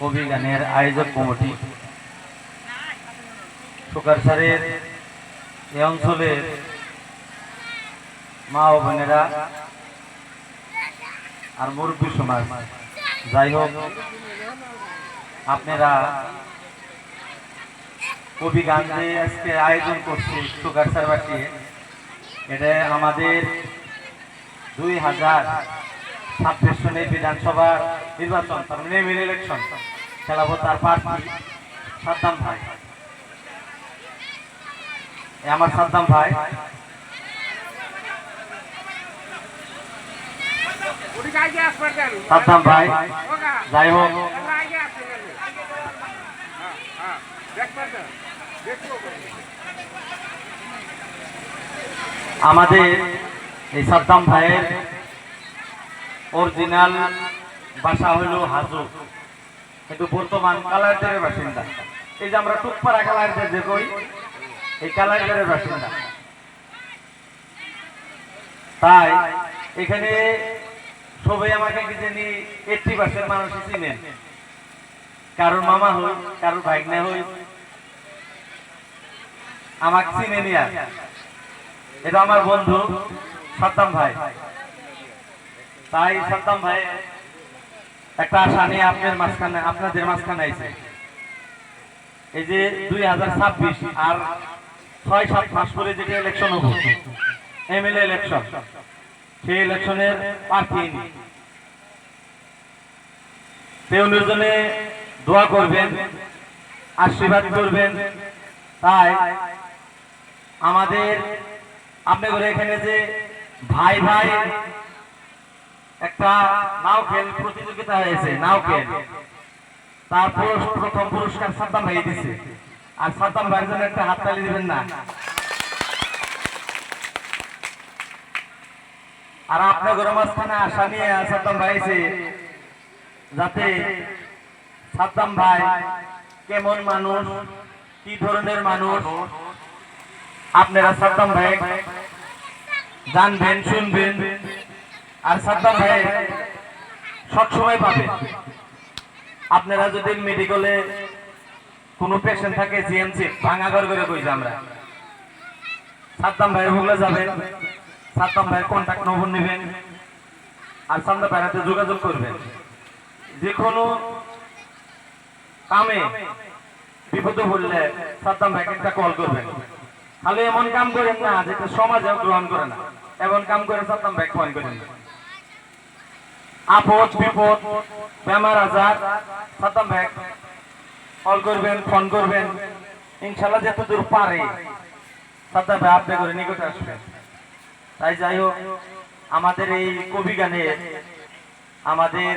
কবি গানের আয়োজক কমিটি। সুকারসারের এই অঞ্চলের মা ও বোনেরা আর মুরব্বী সমাজ, যাই হোক, আপনারা কবি গান যে আজকে আয়োজন করছে সুকারসার বাটি এটা আমাদের দুই হাজার ছাব্বিশ সনের বিধানসভা নির্বাচন, তার মানে এমএলএ ইলেকশন। খেলাবো তার প্রার্থী সাদ্দাম ভাই। আমার সাদ্দাম ভাই। সাদ্দাম ভাই। যাই হোক। আমাদের এই সাদ্দাম ভাইয়ের অরিজিনাল বাসা হইল হাজু। কিন্তু বর্তমান কালারদের বাসিন্দা। এই যে আমরা টুকপাড়া কালারদের যে কই, এই কালারদের বাসিন্দা। তাই এখানে সবাই আমাকে কি জানি এইটটি পার্সেন্ট মানুষ চিনেন। কারোর মামা হই, কারোর ভাইগনা হই। আমাকে চিনে নিয়া এটা আমার বন্ধু সাদ্দাম ভাই। তাই সাদ্দাম ভাই, একটা আশা নিয়ে আপনার মাঝখানে, আপনাদের মাঝখানে আইছে। এই যে দুই হাজার ছাব্বিশ আর ছয় সাত মাস পরে যেটা ইলেকশন হব এমএলএ ইলেকশন সেই ইলেকশনের প্রার্থী তেউনের জন্য দোয়া করবেন, আশীর্বাদ করবেন, তাই আমাদের আপনি আপনাদের এখানে যে ভাই ভাই একটা নাও প্রতিযোগিতা হয়েছে, নাও খেল। তারপর প্রথম পুরস্কার সাদ্দাম ভাই দিছে। আর সাদ্দাম ভাইয়ের জন্য একটা হাততালি দিবেন না। আর আপনার মাঝখানে আশা নিয়ে সাদ্দাম ভাই যাতে সাদ্দাম ভাই কেমন মানুষ, কি ধরনের মানুষ, আপনারা সাদ্দাম ভাই জানবেন, শুনবেন। আর সাদ্দাম ভাই সবসময় পাবেন আপনারা যদি মেডিকেলে কোনো পেশেন্ট থাকে জিএমসি ভাঙা ঘর করে কই আমরা? সাদ্দাম ভাইয়ের বলে যাবেন। সাদ্দাম ভাইয়ের কন্ট্যাক্ট নম্বর নেবেন। আর সাদ্দাম ভাইয়ের হাতে যোগাযোগ করবেন। যে কোনো কামে বিপদে পড়লে সাদ্দাম ভাইকে একটা কল করবেন। তাহলে এমন কাম করেন না, যেটা সমাজেও গ্রহণ করে না। এমন কাম করে সাদ্দাম ভাই ফোন করেন। না আপদ, বিপদ, বেমার আজার সাদ্দাম ভাই কল করবেন, ফোন করবেন, ইনশাল্লাহ যতদূর পারে। সাদ্দাম ভাই, আপনি করে নিকটে আসবেন। তাই যাই হোক, আমাদের এই কবি গানে আমাদের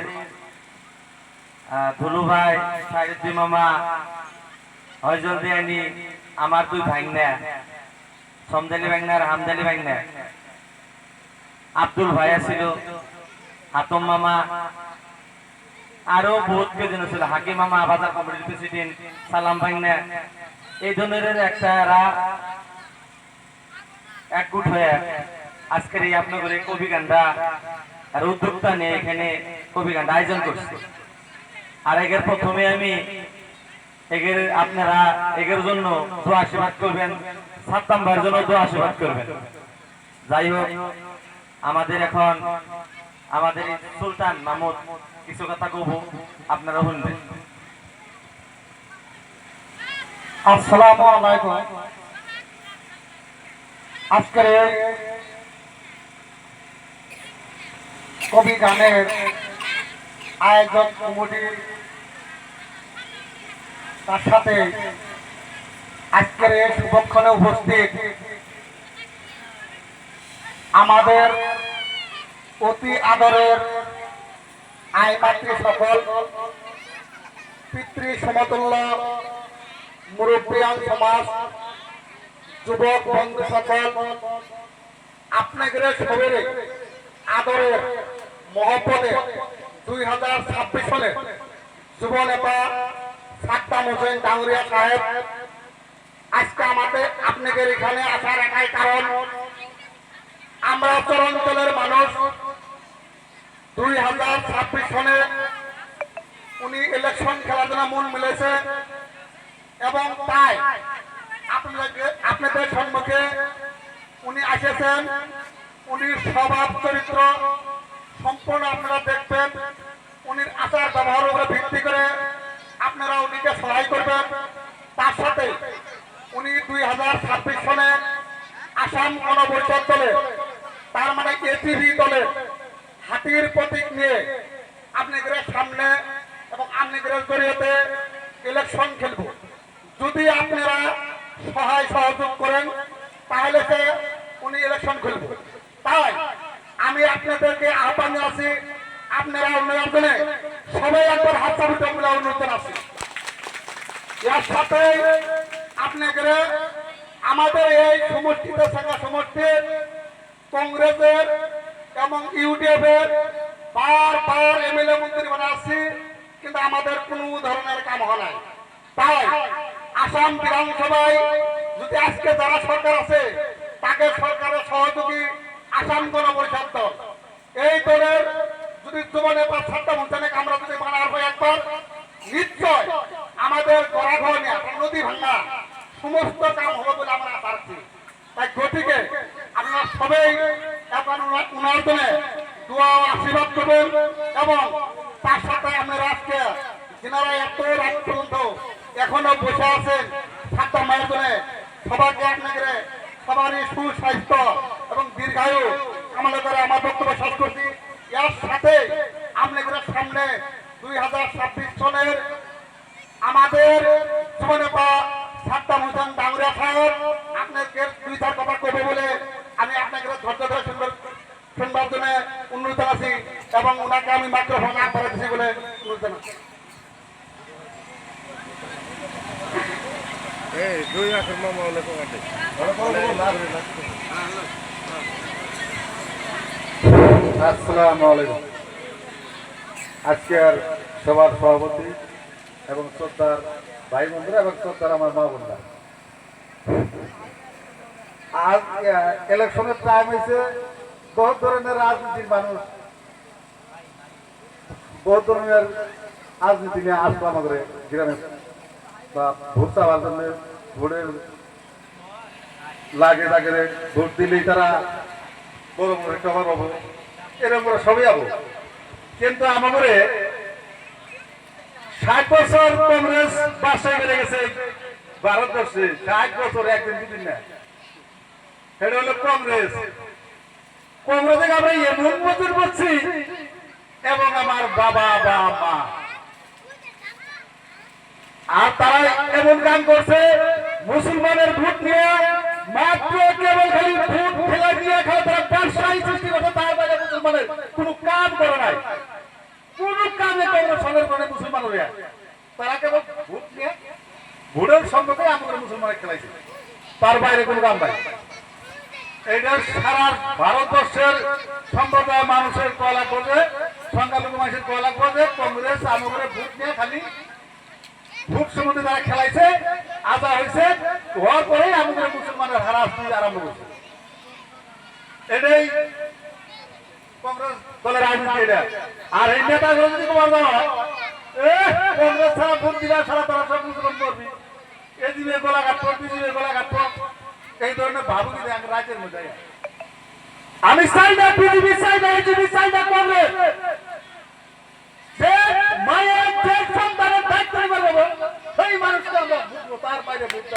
ধুলু ভাই সাইরুদ্দি মামা হজল দিয়ানি আমার দুই ভাইনা সমদালি ভাইনা আর হামদালি ভাইনা। আব্দুল ভাই ছিল হাতম মামা। আরও বহুত কেজন ছিল হাকিম মামা বাজার কমিটির প্রেসিডেন্ট সালাম ভাইনা এই ধরনের একটা একগুট হয়ে। আজকের এই আপনাদের কবি গানটা আর উদ্যোক্তা নিয়ে এখানে কবি গানটা আয়োজন করছে। আর এগের প্রথমে আমি এগের আপনারা এগের জন্য দোয়া আশীর্বাদ করবেন সাত্তাম ভাইয়ের জন্য দোয়া আশীর্বাদ করবেন। যাই হোক, আমাদের এখন আমাদের সুলতান মাহমুদ কিছু কথা কব? আপনারা শুনবেন। আলাইকুম। আজকের কবি গানের আয়োজক তার সাথে আজকের উপস্থিত আমাদের অতি আদরের আইমাতৃ সকল, পিতৃ সমতুল্য, মুরব্বিয়ান সমাজ, যুবক বন্ধু সকল, আপনাদের সবেরে আদরের মহব্বতে দুই হাজার ছাব্বিশ সালে যুব নেতা সাদ্দাম হোসেন ডাঙ্গুরিয়া সাহেব, আজকে আমাদের আপনাদের এখানে আসার একাই কারণ, আমরা চরঞ্চলের মানুষ দুই হাজার ছাব্বিশ সনে উনি ইলেকশন জন্য মন মিলেছে এবং তাই আপনাদের আপনাদের সম্মুখে উনি এসেছেন উনি স্বভাব চরিত্র সম্পূর্ণ আপনারা দেখবেন। উনির আচার ব্যবহারের উপরে ভিত্তি করে আপনারা উনিকে সহায় করবেন। তার সাথে উনি দুই হাজার ছাব্বিশ সনে আসাম গণপরিষদ দলে, তার মানে এটিভি দলে হাতির প্রতীক নিয়ে আপনাদের সামনে এবং আপনাদের জড়িয়েতে ইলেকশন খেলব। যদি আপনারা সহায় সহযোগ করেন, তাহলে সে উনি ইলেকশন খেলব। তাই আমি আপনাদেরকে আহ্বান আছি আপনারা উন্নয়ন জন্য সবাই একবার হাত চাপিতে বলে অনুরোধ জানাচ্ছি। এর সাথে আপনাদের আমাদের এই সমষ্টিতে থাকা সমষ্টির কংগ্রেসের এবং ইউডিএফের বার বার এমএলএ মন্ত্রী বানাচ্ছি কিন্তু আমাদের কোনো ধরনের কাম হয় নাই। তাই আসাম বিধানসভায় যদি আজকে যারা সরকার আছে, তাকে সরকারের সহযোগী আসাম গণপরিষদ দল। এই দলের যদি যুব নেতা ছাত্র মঞ্চানে আমরা যদি বানার হয় একবার, নিশ্চয় আমাদের গড়াঘর নদী ভাঙ্গা সমস্ত কাম হবে বলে আমরা রাখছি। তাই গতিকে আপনারা সবাই এখন উনার জন্য দোয়া আশীর্বাদ করবেন এবং তার সাথে আপনারা আজকে যেনারা এত রাত পর্যন্ত এখনও বসে আছেন। ছাত্র মায়ের জন্য সবাইকে আপনাদের সবারই সুস্বাস্থ্য এবং দীর্ঘায়ু কামনা করে আমার বক্তব্য শেষ করছি। এর সাথে আপনাদের সামনে দুই হাজার ছাব্বিশ সনের আমাদের যুবনেতা সাদ্দাম হোসেন ডাঙ্গুরিয়া সাহেব, আপনাকে দুই চার কথা করবে বলে আমি আপনাকে ধৈর্য ধরে শুনবার শুনবার জন্য অনুরোধ জানাচ্ছি এবং ওনাকে আমি মাইক্রোফোন আগ দিচ্ছি বলে অনুরোধ জানাচ্ছি এই দুই মাসের মামা হলে কমাতে আসসালামু আলাইকুম। আজকের সভার সভাপতি এবং শ্রদ্ধার ভাই বন্ধুরা এবং শ্রদ্ধার আমার মা বোনরা আজ ইলেকশনের টাইম হয়েছে বহু ধরনের রাজনীতির মানুষ বহু ধরনের রাজনীতি নিয়ে আসলো আমাদের গ্রামে। বা ভোট চাওয়ার জন্য ভোটের লাগে লাগে ভোট দিলেই তারা বড় বড় সবার পাবো এরকম করে সবই যাব কিন্তু আমাদের ষাট বছর কংগ্রেস বাসায় বেড়ে গেছে ভারতবর্ষে। ষাট বছর একদিন দুদিন না। সেটা হলো কংগ্রেস। কংগ্রেসে আমরা এমন মজুর করছি এবং আমার বাবা বা মা। আর তারা এমন কাম করছে, মুসলমানের ভোট নিয়ে মাত্র কেবল খালি ভোট ফেলা দিয়ে খালি তারা ব্যবসায়ী সৃষ্টি করছে, তার বাইরে মুসলমানের কোনো কাম করে নাই। কোন কামে কংগ্রেস সঙ্গের করে মুসলমান হইয়া তারা কেবল ভোট নিয়ে, ভোটের সম্পর্কে আমাদের মুসলমানের খেলাইছে। তার বাইরে কোনো কাম নাই। এটা সারা ভারতবর্ষের সম্প্রদায় মানুষের কলা করবে সংখ্যালঘু মানুষের কলা করবে কংগ্রেস আমাদের ভোট খালি ভোট সম্বন্ধে তারা খেলাইছে আজা হয়েছে, হওয়ার পরেই আমাদের মুসলমানের হারাহাস্তি আরম্ভ করছে। এটাই কংগ্রেস দলের রাজনীতি আর এই নেতাগুলো যদি তোমার কংগ্রেস ছাড়া ভোট তারা সব মুসলমান করবি এ দিবে গোলা কাটবো বি দিবে গোলা কাটবো এই ধরনের ভাবুকি দেখ রাজ্যের মধ্যে আমি চাই না বিজেপি চাই না এজিপি চাই না কংগ্রেস। আমরা বুঝব তার বাইরে বুঝতে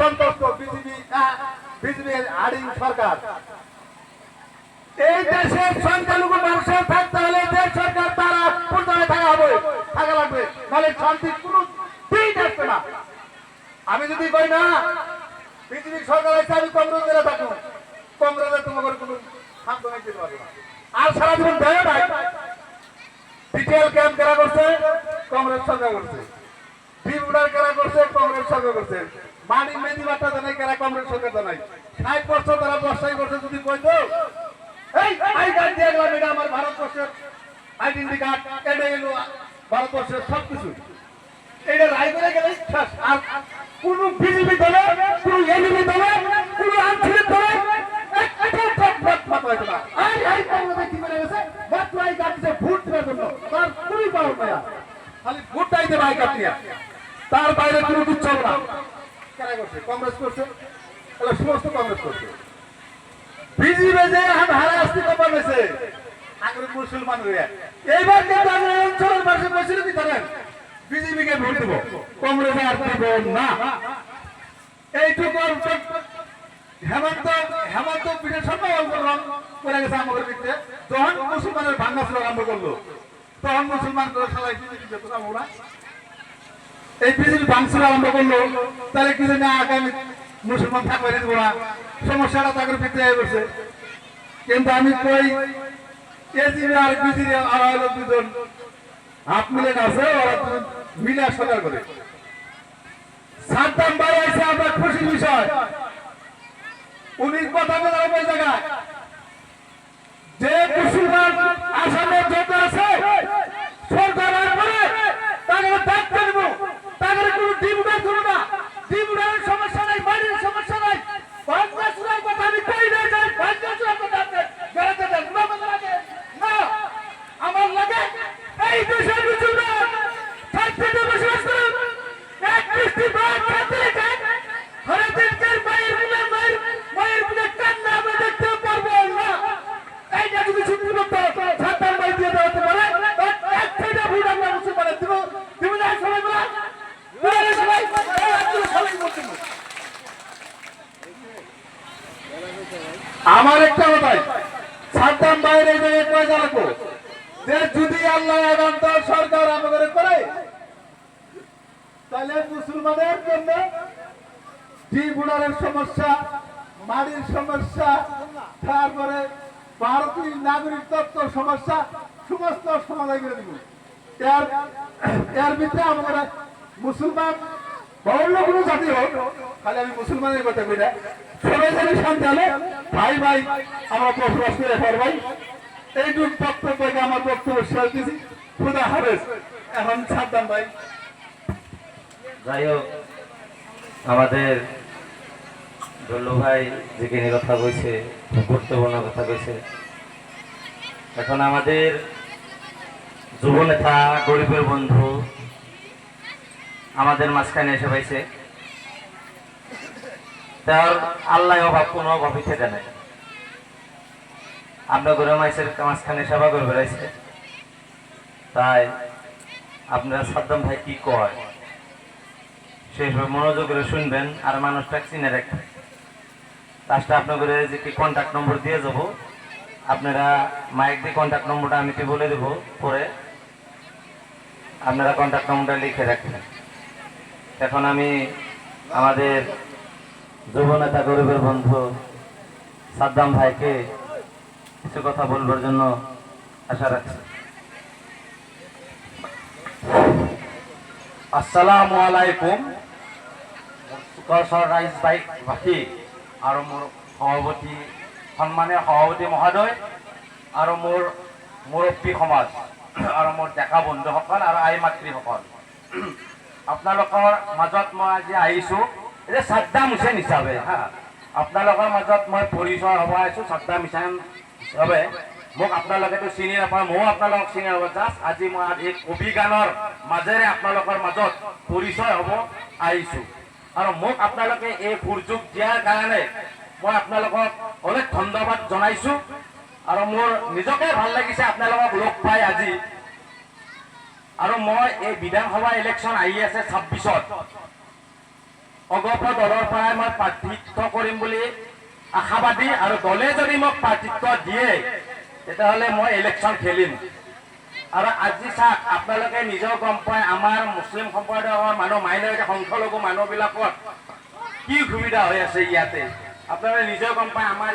সন্তুষ্ট, বিজেপি আড়িং সরকার। এই দেশের সংখ্যালঘু মানুষের থাকতে হলে সরকার তারা পূর্ণায় থাকা হবে, থাকা লাগবে। নাহলে শান্তির কোনো দিন আসবে না। আমি যদি কই না, পৃথিবীর সরকার আছে, আমি কংগ্রেস দিলে থাকুন কংগ্রেসের তোমাদের কোনো হয়ে যেতে পারবে না। আর সারা জীবন দেয় নাই বিটিএল ক্যাম্প কেরা করছে? কংগ্রেস সরকার করছে। বিপুলার কেরা করছে? কংগ্রেস সরকার করছে। মানি মেদি বার্তা জানাই কেরা কংগ্রেস সরকার জানাই ষাট বছর তারা করছে যদি কই এই, আই কার্ড দিয়ে গেলাম, এটা আমার ভারতবর্ষের আইডেন্টি কার্ড এটা এলো ভারতবর্ষের সব কিছু এটা রায় করে গেলে শেষ আর কোন বিজেপি দলে, কোন এনএবি দলে, কোন আঞ্চলিক দলে তার বাইরে কোনো কিছু চলবে না। কারা করছে? কংগ্রেস করছে? সমস্ত কংগ্রেস করছে। বিজিবে যে হারা আসতে আগে মুসলমান হয়ে এইবার কিন্তু আমি এই অঞ্চলের মানুষ বসে কি জানেন বিজেপিকে ভোট দেবো, কংগ্রেসে আর দেব না। এইটুকু হেমন্ত হেমন্ত পিঠের সঙ্গে অল্প রং করে গেছে আমাদের দিকে তখন মুসলমানের ভাঙ্গা ছিল, আরম্ভ করল। তখন মুসলমান করে না ওরা এই বিজেপি ভাঙছিল আরম্ভ করল। তাহলে কি মুসলমান থাকবে না সমস্যাটা তাদের ভিতরে কিন্তু আমি এজিবি আর বিজিবি আর হাত মিলে আছে ওরা মিলে করে। সাদ্দাম ভাই আছে আপনার খুশি বিষয়। উনি কথা বলার জায়গায় যে মুসলমান আসামে যত আছে সরকার আর করে তাদের দায়িত্ব নেব তাদের কোনো ডিমুডার করব না ডিমুডারের সমস্যা নাই বাড়ির সমস্যা নাই বাংলাদেশের কথা আমি কই না যাই বাংলাদেশের কথা আপনি বেড়াতে দেন না বলে লাগে না আমার লাগে এই দেশের মুসলমান শান্তিতে বসবাস করুন এক দৃষ্টি বাদ থাকতে চান ঘরে দিনকার মায়ের বুলে মায়ের মায়ের বুলে কান্না আমরা দেখতে পারব না এইটা যদি চুক্তি করতে ছাত্র ভাই দিয়ে দেওয়া হতে পারে এক থেকে ভুল আমরা মুসলমানের দিব দিব না সবাই বলা বলে সবাই এই আব্দুল সবাই বলতে আমার একটা কথাই সাদ্দাম পয়সা রাখব যে যদি আল্লাহ একান্ত সরকার আমাদের করে, তাহলে মুসলমানের জন্য ডিবুড়ারের সমস্যা, মাটির সমস্যা, তারপরে ভারতীয় নাগরিক তত্ত্ব সমস্যা, সমস্ত সমাধান করে দিব। এর এর ভিতরে আমাদের মুসলমান বহুল কোনো জাতি হোক, খালি আমি মুসলমানের কথা কই না, সবাই জানি শান্তি হলে ভাই ভাই, আমরা বসবাস করে পারবাই এইটুক বক্তব্য আমার বক্তব্য শেষ দিছি। খুদা হাফেজ। এখন সাবধান ভাই। যাই হোক আমাদের ডল্লু ভাই যেখানে কথা কইছে, গুরুত্বপূর্ণ কথা কইছে, এখন আমাদের যুব নেতা গরিবের বন্ধু আমাদের মাঝখানে এসে পাইছে। তার আল্লাহ অভাব কোনো অভাবই থেকে নাই। আমরা গরিব মাইসের মাঝখানে সেবা করে বেড়াইছে তাই আপনারা সাদ্দাম ভাই কি কয়? শেষ মনোযোগ করে শুনবেন, আর মানুষটা চিনে রাখবেন। লাস্টে আপনাদের যে কি কন্ট্যাক্ট নম্বর দিয়ে যাব, আপনারা মাইক দিয়ে কন্ট্যাক্ট নম্বরটা আমি কি বলে দেবো, পরে আপনারা কন্ট্যাক্ট নম্বরটা লিখে রাখবেন। এখন আমি আমাদের যুব নেতা গরিবের বন্ধু সাদ্দাম ভাইকে কিছু কথা বলবার জন্য আশা রাখছি। আসসালামু আলাইকুম। চুকাছৰ ৰাইজবাসী আৰু মোৰ সভাপতি, সন্মানীয় সভাপতি মহোদয় আৰু মোৰ মুৰব্বী সমাজ আৰু মোৰ ডেকা বন্ধুসকল আৰু আই মাতৃসকল। আপোনালোকৰ মাজত মই আজি আহিছোঁ। এতিয়া চাদ্দাম হুছেইন হিচাপে, হা। আপোনালোকৰ মাজত মই পৰিচয় হ'ব আহিছোঁ, চাদ্দাম হুছেইন হিচাপে মোক আপোনালোকেতো চিনি নাপায় ময়ো আপোনালোকক চিনি নাপাওঁ। জাষ্ট আজি মই আজি কবি গানৰ মাজেৰে আপোনালোকৰ মাজত পৰিচয় হ'ব আহিছোঁ। আৰু মোক আপোনালোকে এই সুযোগ দিয়াৰ কাৰণে মই আপোনালোকক অনেক ধন্যবাদ জনাইছোঁ। আৰু মোৰ নিজকে ভাল লাগিছে আপোনালোকক লগ পাই আজি। আৰু মই এই বিধানসভা ইলেকশ্যন আহি আছে ছাব্বিছত অগপ দলৰ পৰাই মই প্ৰাৰ্থিত্ব কৰিম বুলি আশাবাদী আৰু দলে যদি মোক প্ৰাৰ্থিত্ব দিয়ে তেতিয়াহ'লে মই ইলেকশ্যন খেলিম। আৰু আজি চাওক আপোনালোকে নিজেও গম পায় আমাৰ মুছলিম সম্প্ৰদায়ৰ মানুহ মাইনৰিটি সংখ্যালঘু মানুহবিলাকৰ কি সুবিধা হৈ আছে ইয়াতে। আপোনালোকে নিজেও গম পায় আমাৰ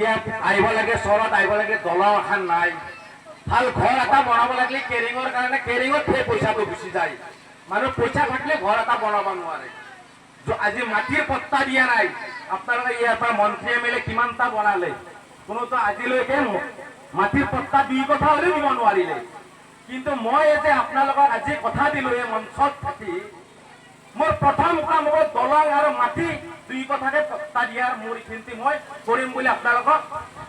ইয়াত আহিব লাগে চহৰত আহিব লাগে দলৰ এখন নাই। ভাল ঘৰ এটা বনাব লাগিলে কেৰিঙৰ কাৰণে কেৰিঙত সেই পইচাটো গুচি যায়। মানুহ পইচা থাকিলে ঘৰ এটা বনাব নোৱাৰে। আজি মাটিৰ পট্টা দিয়া নাই। আপোনালোকে ইয়াৰ পৰা মন্ত্ৰী এম এল এ কিমানটা বনালে? কোনোতো আজিলৈকে মাটিৰ পট্টা দুই কথা হ'লেও দিব নোৱাৰিলে। কিন্তু মই যে আপোনালোকক আজি কথা দিলো, এই মঞ্চত থাকি, মোৰ প্ৰথম কাম হ'ব দলং আৰু মাটি দুই কথাকে পত্তা দিয়াৰ মোৰ এইখিনিতে মই কৰিম বুলি আপোনালোকক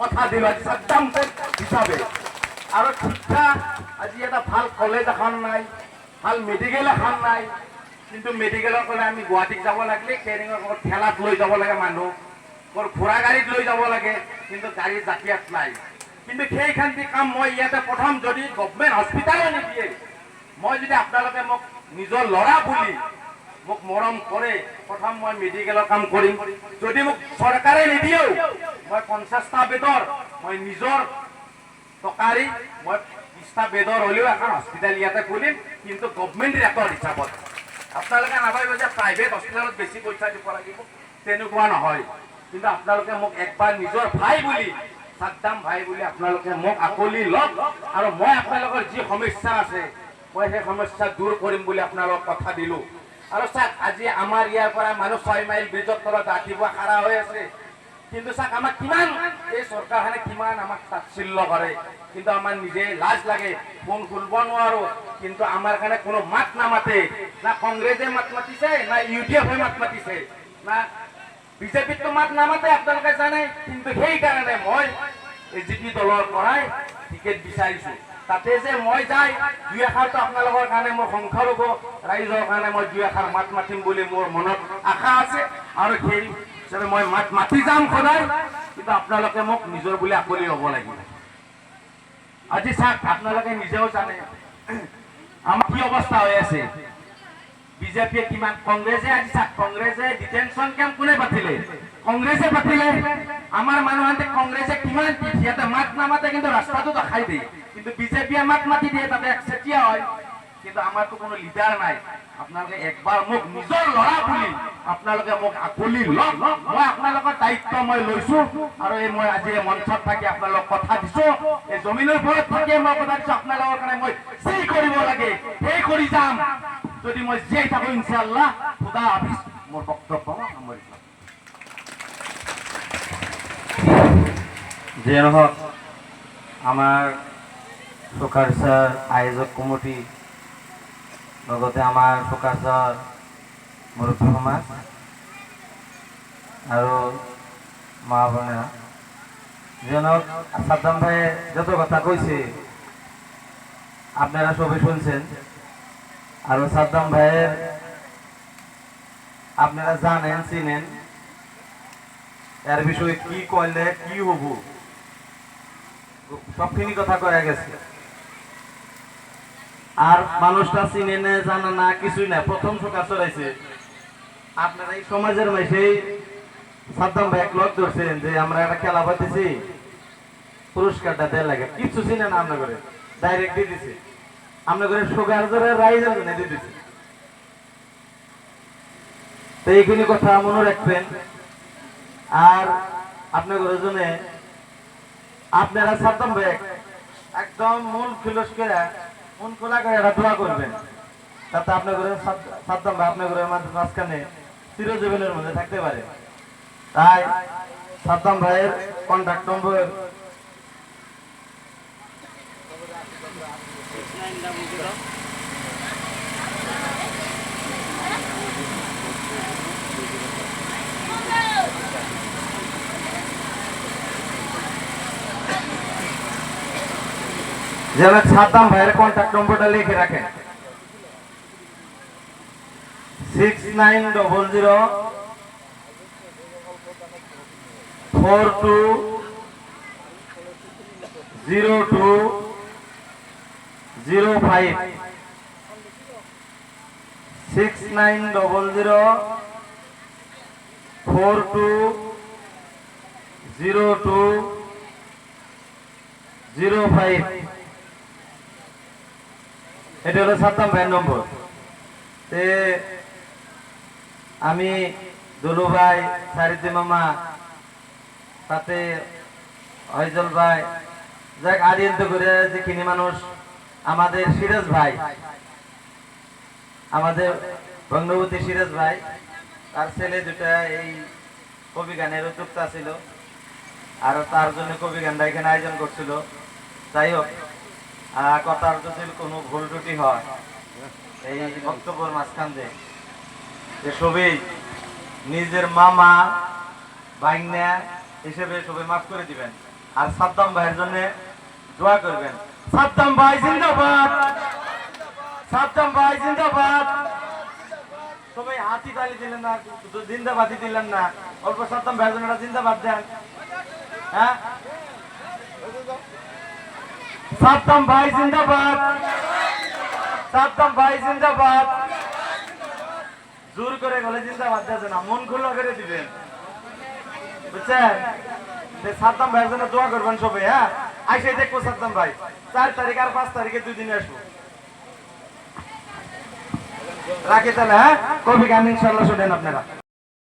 কথা দিলোঁ আজি চাদ্দাম হিচাপে। আৰু শিক্ষা, আজি এটা ভালো কলেজ এখন নাই, ভালো মেডিকেল এখন নাই। কিন্তু মেডিকেলৰ কাৰণে আমি গুৱাহাটীত যাব লাগিলে ট্ৰেইনিঙৰ লগত ঠেলাত লৈ যাব লাগে মানুহ। মোৰ ঘোঁৰা গাড়ীত লৈ যাব লাগে, কিন্তু গাড়ী যাতায়াত নাই। কিন্তু সেইখানটি কাম মই ইয়াতে প্ৰথম যদি গভমেণ্ট হস্পিটালে নিদিয়ে, মই যদি আপোনালোকে মোক নিজৰ ল'ৰা বুলি মোক মৰম কৰে, প্ৰথম মই মেডিকেলৰ কাম কৰিম। যদি মোক চৰকাৰে নিদিয়েও, মই পঞ্চাছটা বেডৰ, মই নিজৰ টকাৰি মই বিছটা বেডৰ হ'লেও এখন হস্পিটেল ইয়াতে খুলিম, কিন্তু গভমেণ্ট ৰেকৰ্ড হিচাপত। আপোনালোকে নাভাবিব যে প্ৰাইভেট হস্পিটেলত বেছি পইচা দিব লাগিব। তেনেকুৱা নহয়। কিন্তু আপোনালোকে মোক একবাৰ নিজৰ ভাই বুলি সাদ্দাম ভাই বুলি আপোনালোকে মোক আকলি লওক আৰু মই আপোনালোকৰ যি সমস্যা আছে, মই সেই সমস্যা দূৰ কৰিম বুলি আপোনালোকক কথা দিলোঁ। আৰু চাওক আজি আমাৰ ইয়াৰ পৰা মানুহ ছয় মাইল ব্ৰিজৰ তলত ৰাতিপুৱা খাৰা হৈ আছে। কিন্তু চাওক আমাক কিমান? এই চৰকাৰখনে কিমান আমাক তাচ্ছিল্য কৰে। কিন্তু আমাৰ নিজে লাজ লাগে, ফোন খুলিব নোৱাৰো। কিন্তু আমাৰ কাৰণে কোনো মাত নামাতে। না কংগ্ৰেছে মাত মাতিছে, না ইউ ডি এফে মাত মাতিছে। না বিজেপিতো মাত নামাতে, আপোনালোকে জানে। কিন্তু সেইকাৰণে মই এই জি পি দলৰ পৰাই টিকেট বিচাৰিছো। তাতে যে মই যাই, দুই এষাৰটো আপোনালোকৰ কাৰণে মোৰ হ'ব ৰাইজৰ কাৰণে মই দুই এষাৰ মাত মাতিম বুলি মোৰ মনত আশা আছে। আৰু সেই হিচাপে মই মাত মাতি যাম সদায়, কিন্তু আপোনালোকে মোক নিজৰ বুলি আকলি ল'ব লাগিব। আজি চাওক, আপোনালোকে নিজেও জানে। আমাৰ কি অৱস্থা হৈ আছে। বিজেপিয়ে কিমান কংগ্ৰেছে আজি চাওক, কংগ্ৰেছে ডিটেনশ্যন কেম্প কোনে পাতিলে? কংগ্ৰেছে পাতিলে। আমাৰ মানুহহঁতে কংগ্ৰেছে কিমান মাত নামাতে কিন্তু ৰাস্তাটো দেখাই দিয়ে। কিন্তু বিজেপিয়ে মাত মাতি দিয়ে, তাতে একচেটিয়া হয়। কিন্তু আমাৰতো কোনো লিডাৰ নাই। আপোনালোকে একবাৰ মোক নিজৰ ল'ৰা বুলি আপোনালোকে মোক আকলি লওক। মই দায়িত্ব মই লৈছো আৰু এই মই আজি মঞ্চত থাকি আপোনালোকক কথা দিছো। এই জমিনৰ ওপৰত থাকি মই কথা দিছো। আপোনালোকৰ কাৰণে মই যি কৰিব লাগে সেই কৰি যাম। যদি মই জীয়াই থাকো ইনশাল্লাহ খুদা হাফিজ, মোৰ বক্তব্য সামৰিছো যিয়ে নহওক, আমাৰ চুকাৰচাৰ আয়োজক কমিটি লগতে আমাৰ চুকাৰচাৰ মুৰব্বী সমাজ আৰু মা বোনেরা যিয়ে নহওক সাদ্দাম ভাইয়ে যত কথা কইছে আপনারা সবাই শুনছেন। আর সাদ্দাম ভাইয়ের আপনারা জানেন, চিনেন, এর বিষয়ে কি করলে কি হব? সবখিনি কথা কয়ে গেছে। আর মানুষটা চিনে না জানা না, কিছুই না। প্রথম সকাল চড়াইছে আপনারা এই সমাজের মাঝেই সাদ্দাম ভাই এক লোক ধরছেন যে, আমরা একটা খেলা পাইতেছি। পুরস্কারটা দেয় লাগে। কিছু চিনে না আমরা করে ডাইরেক্ট দিয়ে দিছে। আমরা করে সুগার ধরে রাইজের জন্য দিয়ে দিছে। তো এইখানে কথা মনে রাখবেন। আর আপনার জন্য, আপনারা সাদ্দাম ভাই একদম মন খিলস করে মন খোলা করে একটা দোয়া করবেন? তাতে আপনার ঘরে সাদ্দাম ভাই আপনার ঘরে মাঝখানে চিরজীবনের মধ্যে থাকতে পারে। তাই সাদ্দাম ভাইয়ের কন্ট্যাক্ট নম্বর যেন সাদ্দাম ভাইয়ের কন্ট্যাক্ট নম্বরটা লিখে রাখেন। Six nine double zero four two zero two zero five six nine double zero four two zero two zero five এটা হলো সাদ্দাম ভাইয়ের নম্বর। তে আমি দুলু ভাই সারিদি মামা, তাতে হইজল ভাই, যাক আদিন্ত করে যেখানে মানুষ, আমাদের সিরাজ ভাই, আমাদের ভগ্নবতী সিরাজ ভাই, তার ছেলে দুটা এই কবি গানের উদ্যোক্তা ছিল, আর তার জন্য কবি গানটা এখানে আয়োজন করছিল। যাই হোক কথার যদি কোনো ভুল ত্রুটি হয়, এই বক্তব্যের মাঝখান দিয়ে, যে সবই নিজের মামা বাইনা হিসেবে সবাই মাফ করে দিবেন, আর সাদ্দাম ভাইয়ের জন্য দোয়া করবেন। সাদ্দাম ভাই, জিন্দাবাদ! সাদ্দাম ভাই, জিন্দাবাদ! সবাই হাতি তালি দিলেন না শুধু জিন্দাবাদই দিলেন না। অল্প সাদ্দাম ভাইয়ের জন্য জিন্দাবাদ দেন। হ্যাঁ? সাদ্দাম ভাই জিন্দাবাদ। সাদ্দাম ভাই জিন্দাবাদ। জোর করে গলে জিন্দাবাদ দেবে না। মন খুলে করে দিবেন। বুঝছেন? সাদ্দাম ভাইয়ের জন্য দোয়া করবেন সবাই হ্যাঁ? আইসে দেখব সাদ্দাম ভাই। চার তারিখ আর পাঁচ তারিখে দুই দিনে আসব। রাখি তাহলে হ্যাঁ? কবি গান ইনশাল্লাহ শুনেন আপনারা।